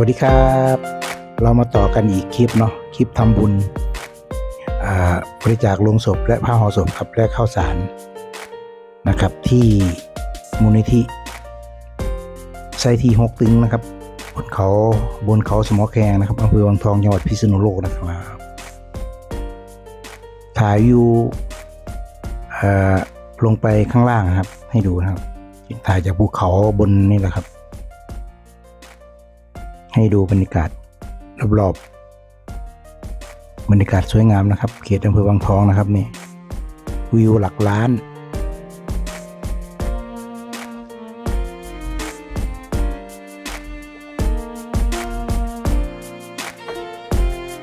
วัสดีครับ เรามาต่อกันอีกคลิปเนาะคลิปทำบุญบริจาคลงศพและผ้าห่อศพครับและข้าวสารนะครับ ที่มูลนิธิไซทีหกตึงนะครับบนเขาบนเขาสมอแกงนะครับอำเภอวังทองจังหวัดพิษณุโลกนะครับถ่ายอยู่ลงไปข้างล่างนะครับ ให้ดูนะครับถ่ายจากภูเขาบนนี่แหละครับ ให้ดูบรรยากาศรอบๆบรรยากาศสวยงามนะครับ เขตอำเภอวังทองนะครับนี่วิวหลักล้าน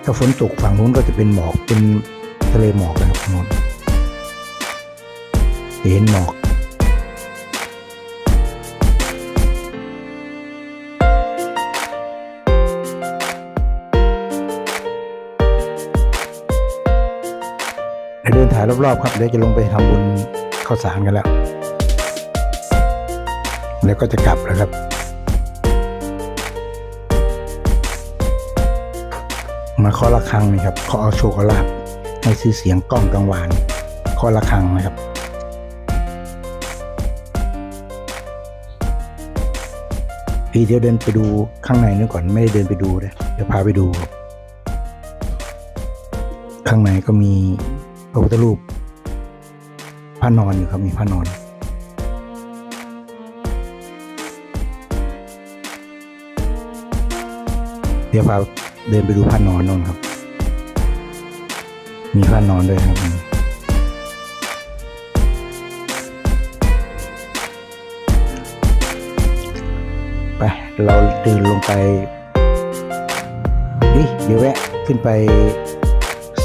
ถ้าฝนตกฝั่งนู้นก็จะเป็นหมอกเป็นทะเลหมอกนะครับนู้นเห็นหมอกายรอบๆครับเดี๋ยวจะลงไปทำบุญข้าวสารกันแล้ว แล้วก็จะกลับแล้วครับมาเคาะระฆังนี่ครับขาเอาโชคลาภให้ซื้อเสียงกล้องกังวานเคาะระฆังนะครับพี่เดี๋ยวเดินไปดูข้างในนึกก่อนไม่ได้เดินไปดูเลยเดี๋ยวพาไปดู ข้างในก็มี ระพุทธรูปผ้านอนอยู่ครับมีผ้านอนเดี๋ยวพาเดินไปดูผ้านอนนู่นครับ มีผ้านอนด้วยครับไปเราเดินลงไปนี่เดี๋ยวแวะขึ้นไป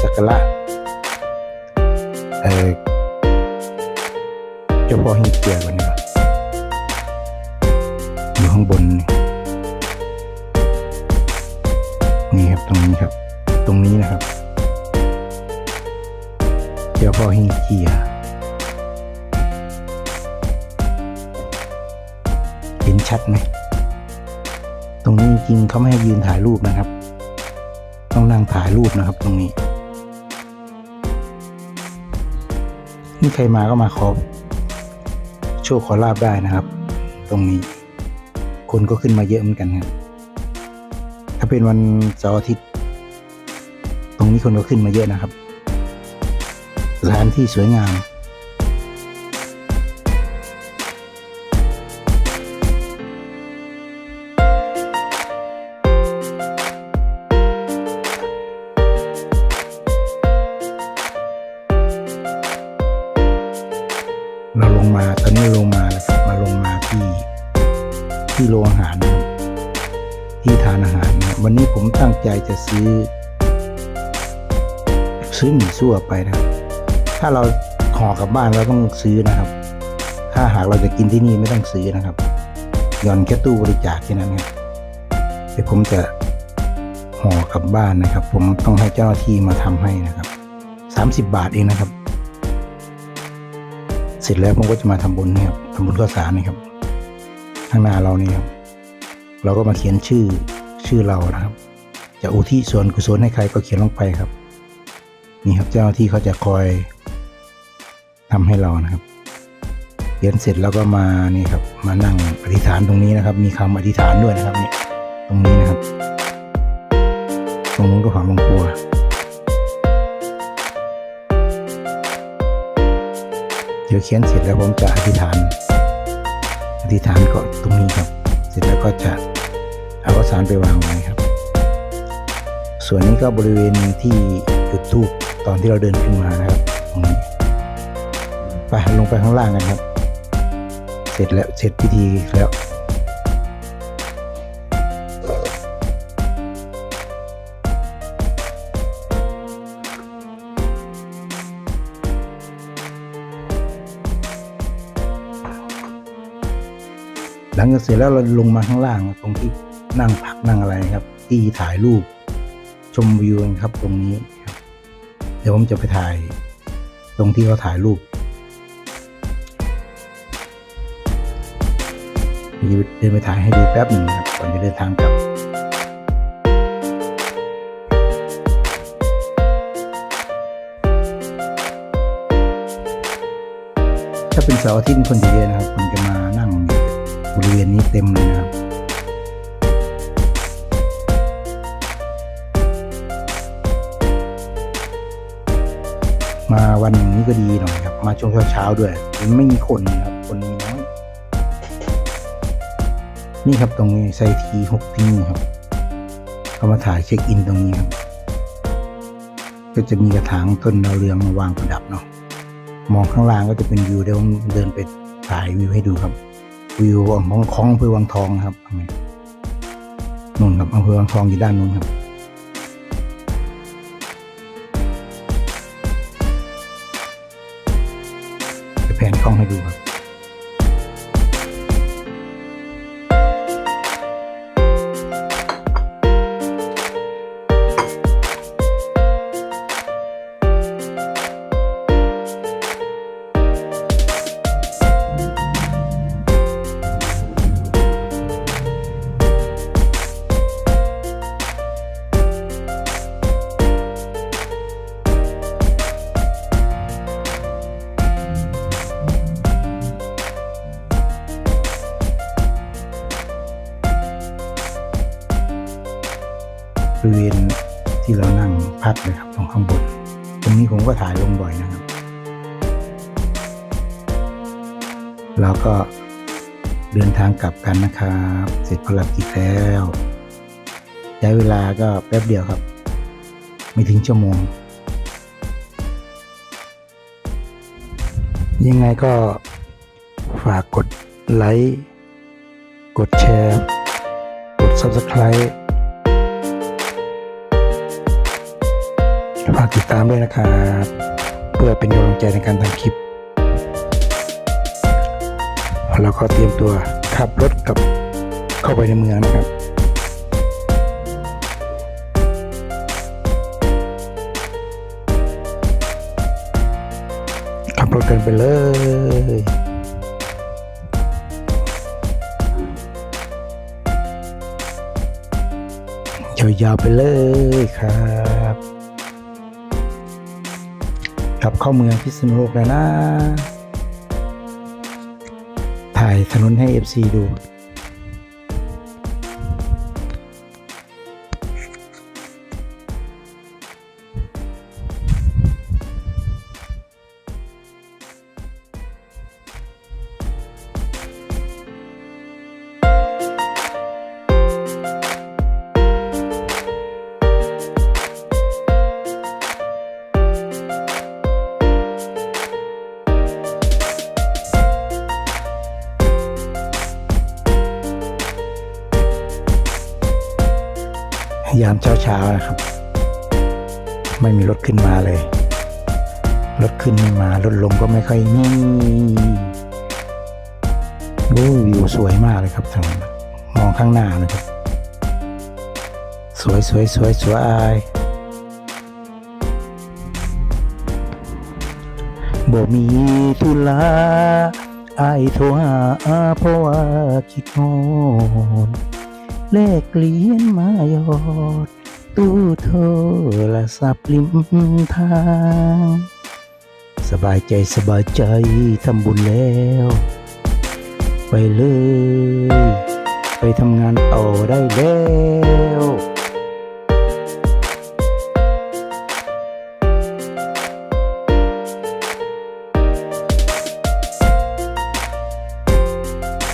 สักการะ เออเจ้าพ่อหินเจียกันดีกว่าอยู่ข้างบน นี่ครับตรงนี้ครับ ตรงนี้นะครับ เจ้าพ่อหินเจียเห็นชัดไหมตรงนี้จริงเขาไม่ให้ยืนถ่ายรูปนะครับ ต้องนั่งถ่ายรูปนะครับ ตรงนี้ นี่ใครมาก็มาขอโชคขอลาบได้นะครับ ตรงนี้ คนก็ขึ้นมาเยอะเหมือนกันครับถ้าเป็นวันเสาร์อาทิตย์ ตรงนี้คนก็ขึ้นมาเยอะนะครับสถานที่สวยงาม มาตอนนี้ลงมาแล้วครับมาลงมาที่ ที่โรงอาหารนะครับที่ทานอาหารนะวันนี้ผมตั้งใจจะซื้อ ซื้อหมี่ซั่วไปนะครับ ถ้าเราห่อกลับบ้านเราต้องซื้อนะครับ ถ้าหากเราจะกินที่นี่ไม่ต้องซื้อนะครับหย่อนแค่ตู้บริจาคแค่นั้นครับเดี๋ยวผมจะห่อกลับบ้านนะครับ ผมต้องให้เจ้าหน้าที่มาทำให้นะครับสามสิบบาทเองนะครับ ร็จแล้วผมก็จะมาทำบุญนี่ครับทำบุญข้าวสารนี่ครับ ข้างหน้าเรานี่ครับเราก็มาเขียนชื่อชื่อเรานะครับ จะอุทิศส่วนกุศลให้ใครก็เขียนลงไปครับ นี่ครับเจ้าหน้าที่เขาจะคอยทำให้เรานะครับเขียนเสร็จแล้วก็มานี่ครับ มานั่งอธิษฐานตรงนี้นะครับ มีคำอธิษฐานด้วยนะครับเนี่ยตรงนี้นะครับ ตรงนู้นก็ฝังลงปู่เดี๋ยว เขียนเสร็จแล้วผมจะอธิษฐาน อธิษฐานก่อนตรงนี้ครับ เสร็จแล้วก็จะเอาข้าวสารไปวางไว้ครับ ส่วนนี้ก็บริเวณที่จุดทูบตอนที่เราเดินขึ้นมานะครับตรงนี้ไปลงไปข้างล่างกันครับ เสร็จแล้วเสร็จพิธีแล้ว หลังจากเสร็จแล้วเราลงมาข้างล่างตรงที่นั่งพักนั่งอะไรครับ ที่ถ่ายรูปชมวิวนะครับตรงนี้ครับ เดี๋ยวผมจะไปถ่ายตรงที่เขาถ่ายรูปเดินไปถ่ายให้ดูแป๊บหนึ่งครับก่อนจะเดินทางกลับถ้าเป็นเสาร์อาทิตย์คนจะเยอะนะครับผนจะมา ริเวณนี้เต็มเลยนะครับมาวันอย่างนี้ก็ดีหน่อยครับ มาช่วงเช้าๆด้วยมันไม่มีคนนะครับคนมีน้อยนี่ครับตรงนี้ไซทีหกที่นี่ครับเขามาถ่ายเช็คอินตรงนี้ครับ ก็จะมีกระถางต้นดาวเรืองมาวางประดับเนาะมองข้างล่างก็จะเป็นวิวเดี๋ยวผมเดินไปถ่ายวิวให้ดูครับ วิวของของอำเภอวังทองครับนู่นครับอำเภอวังทองอยู่ด้านนู้นครับ เราพักเลยครับตรงข้างบน ตรงนี้ผมก็ถ่ายลงบ่อยนะครับ แล้วก็เดินทางกลับกันนะครับ เสร็จภารกิจแล้ว ใช้เวลาก็แป๊บเดียวครับ ไม่ถึงชั่วโมง ยังไงก็ฝากกดไลค์ กดแชร์ กด Subscribe ฝากติดตามด้วยนะครับเพื่อเป็นกำลังใจในการทำคลิป แล้วก็เตรียมตัวขับรถกับเข้าไปในเมืองนะครับขับรถกันไปเลยยาวๆไปเลยครับ กลับเข้าเมืองพิษณุโลกแล้วนะ ถ่ายถนนให้ FC ดู ยามเช้าๆนะครับ ไม่มีรถขึ้นมาเลย รถขึ้นไม่มารถลงก็ไม่ค่อยมีโอ้ยวิวสวยมากเลยครับทางมองข้างหน้านะครับ สวยสวยสวยสวยบ่มีทุลาอายโทรหาเพราะว่าคิดโนน เลขเหรียญมายอด ตู้โทรศัพท์ริมทาง สบายใจสบายใจทำบุญแล้ว ไปเลย ไปทำงานต่อได้แล้ว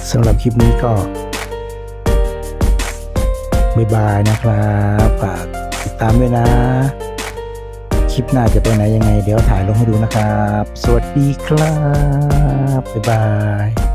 สำหรับคลิปนี้ก็ บ๊ายบายนะครับฝากติดตามด้วยนะ คลิปหน้าจะไปไหนยังไง เดี๋ยวถ่ายลงให้ดูนะครับ สวัสดีครับ บ๊ายบาย